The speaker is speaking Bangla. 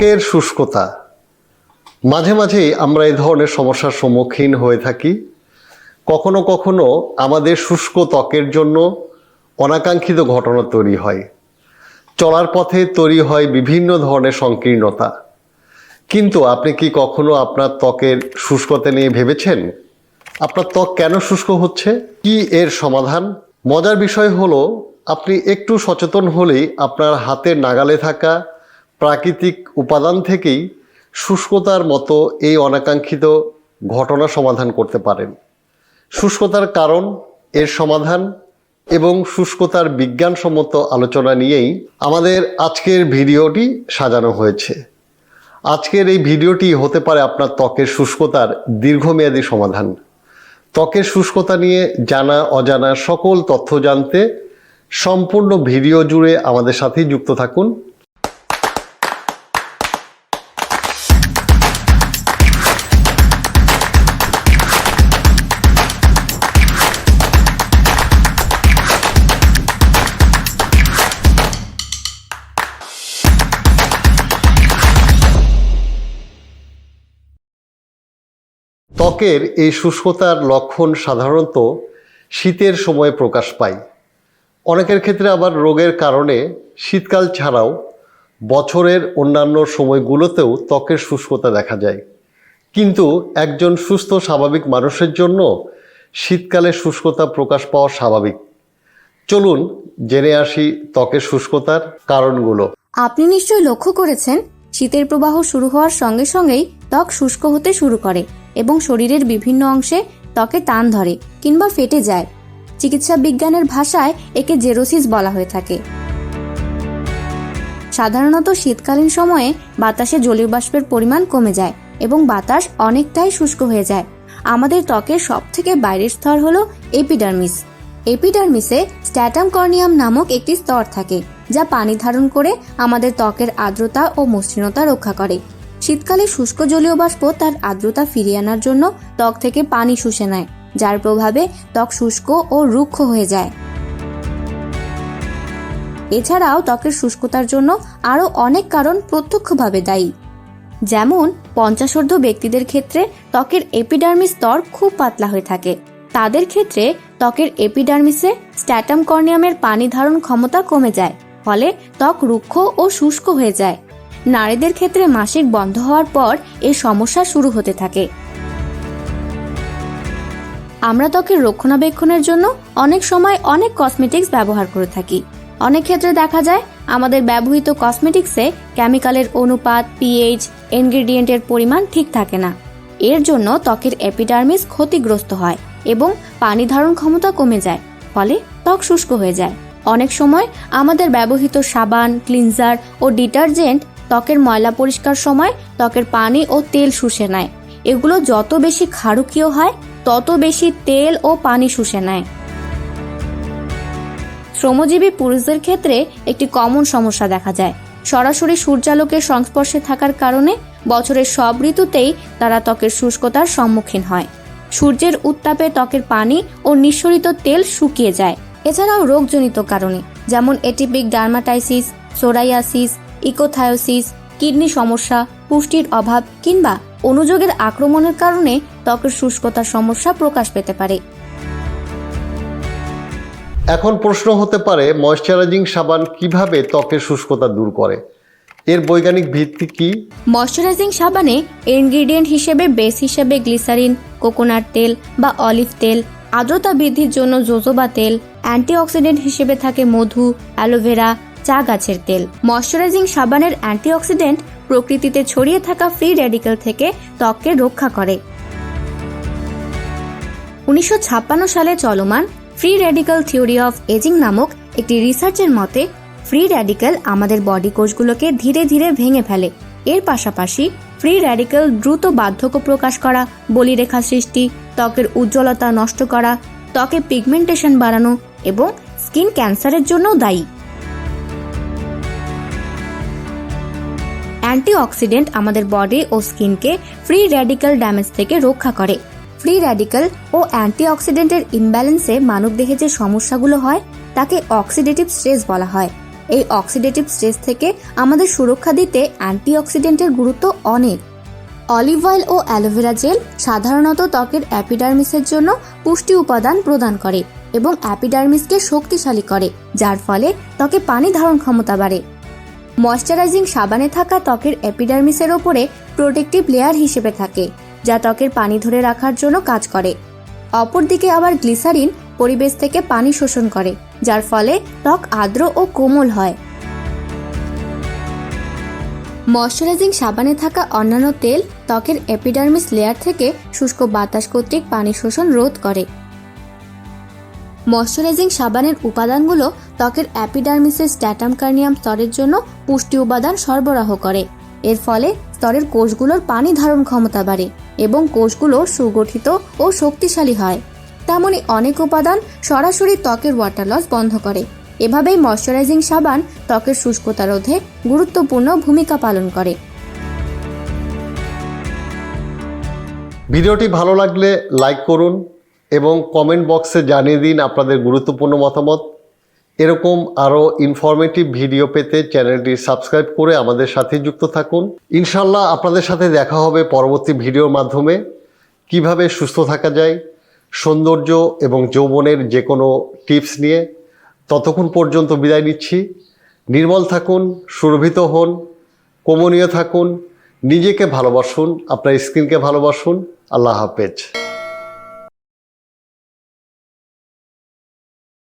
ত্বকের শুষ্কতা। মাঝে মাঝেই আমরা এই ধরনের সমস্যার সম্মুখীন হয়ে থাকি। কখনো কখনো আমাদের শুষ্ক ত্বকের জন্য অনাকাঙ্ক্ষিত ঘটনা তৈরি হয়। চলার পথে তৈরি হয় বিভিন্ন ধরনের সংকীর্ণতা। কিন্তু আপনি কি কখনো আপনার ত্বকের শুষ্কতা নিয়ে ভেবেছেন? আপনার ত্বক কেন শুষ্ক হচ্ছে? কি এর সমাধান? মজার বিষয় হলো, আপনি একটু সচেতন হলেই আপনার হাতের নাগালে থাকা প্রাকৃতিক উপাদান থেকেই শুষ্কতার মতো এই অনাকাঙ্ক্ষিত ঘটনা সমাধান করতে পারেন। শুষ্কতার কারণ, এর সমাধান এবং শুষ্কতার বিজ্ঞানসম্মত আলোচনা নিয়েই আমাদের আজকের ভিডিওটি সাজানো হয়েছে। আজকের এই ভিডিওটি হতে পারে আপনার ত্বকের শুষ্কতার দীর্ঘমেয়াদী সমাধান। ত্বকের শুষ্কতা নিয়ে জানা, অজানা সকল তথ্য জানতে সম্পূর্ণ ভিডিও জুড়ে আমাদের সাথেই যুক্ত থাকুন। ত্বকের এই শুষ্কতার লক্ষণ সাধারণত শীতের সময় প্রকাশ পায়। অনেকের ক্ষেত্রে আবার রোগের কারণে শীতকাল ছাড়াও বছরের অন্যান্য সময়গুলোতেও ত্বকের শুষ্কতা দেখা যায়। কিন্তু একজন সুস্থ, স্বাভাবিক মানুষের জন্য শীতকালে শুষ্কতা প্রকাশ পাওয়া স্বাভাবিক। চলুন জেনে আসি ত্বকের শুষ্কতার কারণগুলো। আপনি নিশ্চয়ই লক্ষ্য করেছেন, শীতের প্রবাহ শুরু হওয়ার সঙ্গে সঙ্গেই ত্বক শুষ্ক হতে শুরু করে। এবং শরীরের বিভিন্ন অংশে ত্বকে টান ধরে কিংবা ফেটে যায়। চিকিৎসা বিজ্ঞানের ভাষায় একে জেরোসিস বলা হয়ে থাকে। সাধারণত শীতকালীন সময়ে বাতাসে জলীয় বাষ্পের পরিমাণ কমে যায় এবং বাতাস অনেকটাই শুষ্ক হয়ে যায়। আমাদের ত্বকের সবথেকে বাইরের স্তর হলো এপিডার্মিস। এপিডার্মিসে স্ট্যাটাম কর্নিয়াম নামক একটি স্তর থাকে, যা পানি ধারণ করে আমাদের ত্বকের আর্দ্রতা ও মসৃণতা রক্ষা করে। শীতকালে শুষ্ক জলীয় বাষ্প তার আর্দ্রতা ফিরিয়ে আনার জন্য ত্বক থেকে পানি শুষে নেয়, যার প্রভাবে ত্বক শুষ্ক ও রুক্ষ হয়ে যায়। এছাড়াও ত্বকের শুষ্কতার জন্য আরও অনেক কারণ প্রত্যক্ষভাবে দায়ী। যেমন, পঞ্চাশোর্ধ্ব ব্যক্তিদের ক্ষেত্রে ত্বকের এপিডার্মিস স্তর খুব পাতলা হয়ে থাকে। তাদের ক্ষেত্রে ত্বকের এপিডার্মিসে স্ট্যাটাম কর্নিয়ামের পানি ধারণ ক্ষমতা কমে যায়, ফলে ত্বক রুক্ষ ও শুষ্ক হয়ে যায়। নারীদের ক্ষেত্রে মাসিক বন্ধ হওয়ার পর এই সমস্যা শুরু হতে থাকে। আমরা ত্বকের রক্ষণাবেক্ষণের জন্য অনেক সময় অনেক কসমেটিক্স ব্যবহার করে থাকি। অনেক ক্ষেত্রে দেখা যায় আমাদের ব্যবহৃত কসমেটিক্সে কেমিক্যালের অনুপাত পিএইচ ইনগ্রেডিয়েন্টের পরিমাণ ঠিক থাকে না। এর জন্য ত্বকের এপিডার্মিস ক্ষতিগ্রস্ত হয় এবং পানি ধারণ ক্ষমতা কমে যায়, ফলে ত্বক শুষ্ক হয়ে যায়। অনেক সময় আমাদের ব্যবহৃত সাবান ক্লিনজার ও ডিটারজেন্ট ত্বকের ময়লা পরিষ্কার সময় ত্বকের পানি ও তেল শুষে নেয়। এগুলো যত বেশি ক্ষারকীয় হয়, তত বেশি তেল ও পানি শুষে নেয়। শ্রমজীবী পুরুষদের ক্ষেত্রে একটি কমন সমস্যা দেখা যায়। সরাসরি সূর্যালোকের সংস্পর্শে থাকার কারণে বছরের সব ঋতুতেই তারা ত্বকের শুষ্কতার সম্মুখীন হয়। সূর্যের উত্তাপে ত্বকের পানি ও নিঃসরিত তেল শুকিয়ে যায়। এছাড়াও রোগজনিত কারণে, যেমন এটিপিক ডার্মাটাইসিস, সোরাইয়াসিস ইকোথায়োসিস কিডনি সমস্যা পুষ্টির অভাব কিংবা অনুযোগের আক্রমণের কারণে ত্বকের শুষ্কতার সমস্যা প্রকাশ পেতে পারে। এখন প্রশ্ন হতে পারে ময়শ্চারাইজিং সাবান কীভাবে ত্বকের শুষ্কতা দূর করে? এর বৈজ্ঞানিক ভিত্তি কি? ময়শ্চারাইজিং সাবানে ইনগ্রিডিয়েন্ট হিসেবে বেস হিসেবে গ্লিসারিন কোকোনাট তেল বা অলিভ তেল আর্দ্রতা বৃদ্ধির জন্য জোজোবা তেল অ্যান্টিঅক্সিডেন্ট হিসেবে থাকে মধু অ্যালোভেরা চা গাছের তেল। ময়শ্চারাইজিং সাবানের অ্যান্টিঅক্সিডেন্ট প্রকৃতিতে ছড়িয়ে থাকা ফ্রি রেডিক্যাল থেকে ত্বককে রক্ষা করে। উনিশশো ছাপ্পান্ন সালে চলমান free radical theory of aging নামক একটি রিসার্চের মতে, ফ্রি র্যাডিক্যাল আমাদের বডি কোষগুলোকে ধীরে ধীরে ভেঙে ফেলে। এর পাশাপাশি ফ্রি র্যাডিক্যাল দ্রুত বার্ধক্য প্রকাশ করা, বলিরেখা সৃষ্টি, ত্বকের উজ্জ্বলতা নষ্ট করা, ত্বকে পিগমেন্টেশন বাড়ানো এবং স্কিন ক্যান্সারের জন্যও দায়ী। অ্যান্টিঅক্সিডেন্ট আমাদের বডি ও স্কিনকে ফ্রি র্যাডিক্যাল ড্যামেজ থেকে রক্ষা করে। ফ্রি র্যাডিক্যাল ও অ্যান্টিঅক্সিডেন্টের ইমব্যালেন্সে মানবদেহে যে সমস্যাগুলো হয়, তাকে অক্সিডেটিভ স্ট্রেস বলা হয়। এই অক্সিডেটিভ স্ট্রেস থেকে আমাদের সুরক্ষা দিতে অ্যান্টিঅক্সিডেন্টের গুরুত্ব অনেক। অলিভ অয়েল ও অ্যালোভেরা জেল সাধারণত ত্বকের অ্যাপিডার্মিসের জন্য পুষ্টি উপাদান প্রদান করে এবং অ্যাপিডার্মিসকে শক্তিশালী করে, যার ফলে ত্বকে পানি ধারণ ক্ষমতা বাড়ে। ময়শ্চারাইজিং সাবানে থাকা ত্বকের এপিডার্মিসের ওপরে প্রোটেক্টিভ লেয়ার হিসেবে থাকে, যা ত্বকের পানি ধরে রাখার জন্য কাজ করে। অপরদিকে আবার গ্লিসারিন পরিবেশ থেকে পানি শোষণ করে, যার ফলে ত্বক আর্দ্র ও কোমল হয়। ময়শ্চারাইজিং সাবানে থাকা অন্যান্য তেল ত্বকের এপিডার্মিস লেয়ার থেকে শুষ্ক বাতাস কর্তৃক পানি শোষণ রোধ করে। ময়শ্চারাইজিং সাবানের উপাদানগুলো ত্বকের অ্যাপিডার্মিসের স্ট্যাটাম কার্নিয়াম স্তরের জন্য পুষ্টি উপাদান সরবরাহ করে। এর ফলে স্তরের কোষগুলোর পানি ধারণ ক্ষমতা বাড়ে এবং কোষগুলো সুগঠিত ও শক্তিশালী হয়। তেমনি অনেক উপাদান সরাসরি ত্বকের ওয়াটার লস বন্ধ করে। এভাবেই ময়শ্চারাইজিং সাবান ত্বকের শুষ্কতা রোধে গুরুত্বপূর্ণ ভূমিকা পালন করে। ভিডিওটি ভালো লাগলে লাইক করুন এবং কমেন্ট বক্সে জানিয়ে দিন আপনাদের গুরুত্বপূর্ণ মতামত। এরকম আরও ইনফরমেটিভ ভিডিও পেতে চ্যানেলটি সাবস্ক্রাইব করে আমাদের সাথে যুক্ত থাকুন। ইনশাল্লাহ আপনাদের সাথে দেখা হবে পরবর্তী ভিডিওর মাধ্যমে। কীভাবে সুস্থ থাকা যায়, সৌন্দর্য এবং যৌবনের যে কোনো টিপস নিয়ে। ততক্ষণ পর্যন্ত বিদায় নিচ্ছি। নির্মল থাকুন, সুরভিত হন, কমনীয় থাকুন, নিজেকে ভালোবাসুন, আপনার স্কিনকে ভালোবাসুন। আল্লাহ হাফেজ।